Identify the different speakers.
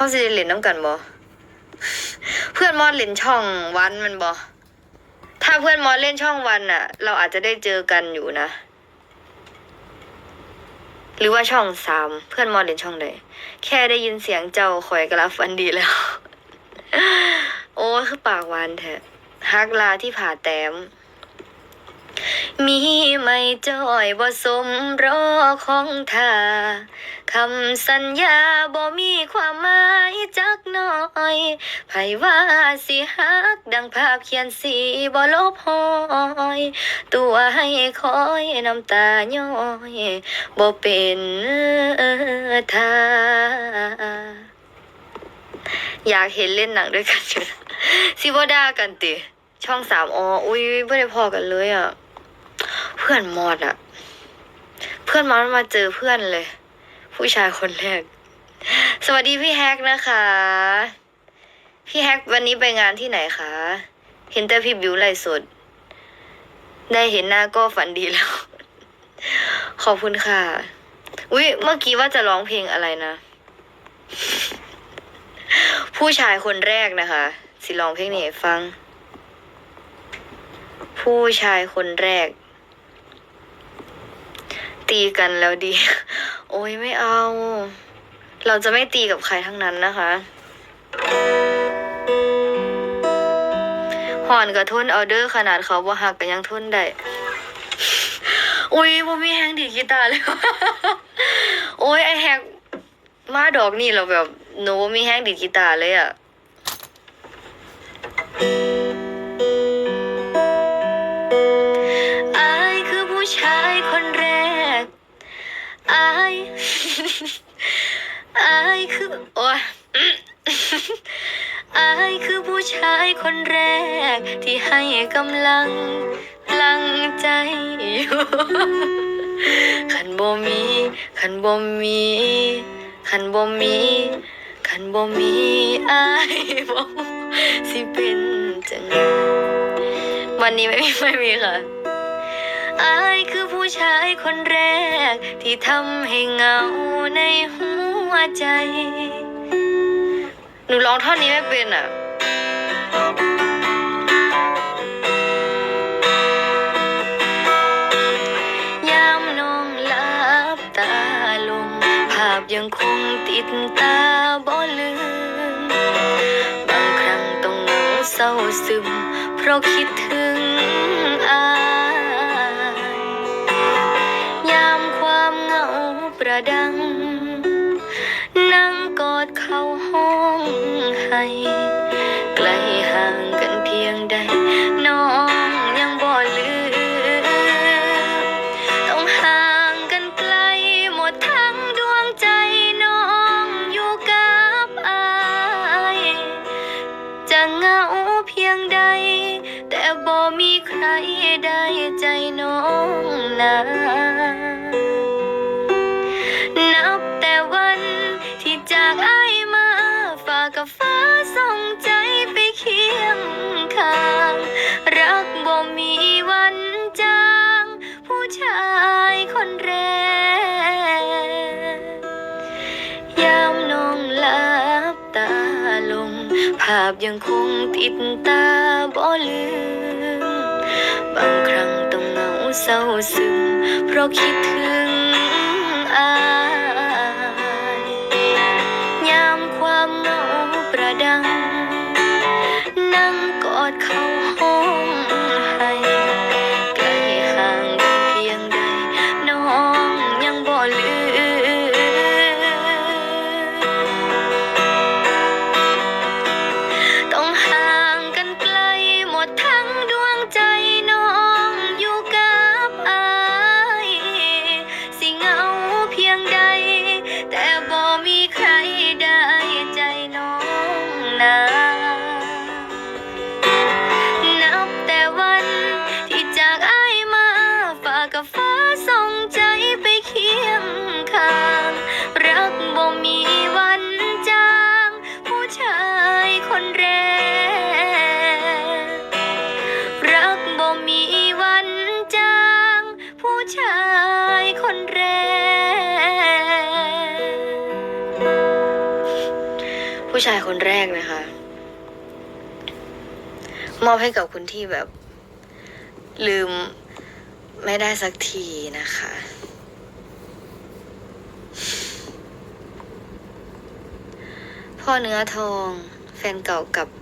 Speaker 1: เขาสิเล่นน้ำกันบ่เพื่อนมอดเล่นช่องวันมันบ่ถ้าเพื่อนมอดเล่นช่องวันน่ะเราอาจจะได้เจอกันอยู่นะ หรือว่าช่องสามเพื่อนมอดเล่นช่องใดแค่ได้ยินเสียงเจ้าคอยกระลับฟันดีแล้ว โอ้คือปากหวานแท้ฮักลาที่ผ่าแต้มมีไม่จ้อยบ่สมรอของทาคำสัญญาบ่มี อยไผว่าสิฮักดังภาพเขียนสีบ่ลบหอย ตัวให้คอยน้ำตาย้อยบ่เป็นทาอยากเห็นเล่นหนังด้วยกันอยู่นะสิบดากันติ ช่องสามอ๋ออุ้ยไม่ได้พอกันเลยอะ เพื่อนมอดอะ เพื่อนมอดมาเจอเพื่อนเลย ผู้ชายคนแรก สวัสดีพี่แฮกนะคะ พี่แฮกวันนี้ไปงานที่ไหนคะ เห็นแต่พี่บิวไลฟ์สด ได้เห็นหน้าก็ฝันดีแล้ว ขอบคุณค่ะ อุ๊ย เมื่อกี้ว่าจะร้องเพลงอะไรนะ ผู้ชายคนแรกนะคะ สิร้องเพลงนี้ฟัง ผู้ชายคนแรก ตีกันแล้วดี โอ้ยไม่เอา เราจะไม่ตีกับใครทั้งนั้นนะคะ หอนกับทุนเอาเดอร์ขนาดเขาบ่หักกันยังทุนได้ อุ้ยบ่มีแฮงดีกีตาร์เลย โอ้ยไอแฮกมาดอกนี่เราแบบหนูบ่มีแฮงดีกีตาร์เลยอะายคือโอ้ยอายคือผู้ชายคนแรก ที่ให้กำลังพลังใจอยู่ขันบ่มีขันบ่มีขันบ่มีขันบ่มีอายบ่สิเป็นจังไงวันนี้ไม่มีไม่มีค่ะ อายคือผู้ชายคนแรก ที่ทำให้เหงาในหัวใจ หนูร้องท่อนนี้ไม่เป็นอะยามน้องหลับตาลง ภาพยังคงติดตาบ่ลืม บางครั้งต้องเหงาเศร้าซึม เพราะคิดถึงอาย ประดัง นั่งกอดเข้าห้องให้ไกลห่างกันเพียงใด น้องยังบ่ลืมต้องห่างกันไกลหมดทั้งดวงใจน้องอยู่กับอายจะเหงาเพียงใด แต่บ่มีใครได้ใจน้องนา พยังคงติดตาบ่ลืม บางครั้งต้องเหงาเศร้าซึม เพราะคิดถึงอายยามความเหงาประดัง นั่งกอดเขาห้อ กับฟ้าส่งใจไปเคียงข้าง รักบ่มีวันจาง ผู้ชายคนแรก รักบ่มีวันจาง ผู้ชายคนแรก ผู้ชายคนแรกนะคะ มอบให้กับคนที่แบบลืม ไม่ได้สักทีนะคะ พ่อเนื้อทองแฟนเก่ากับ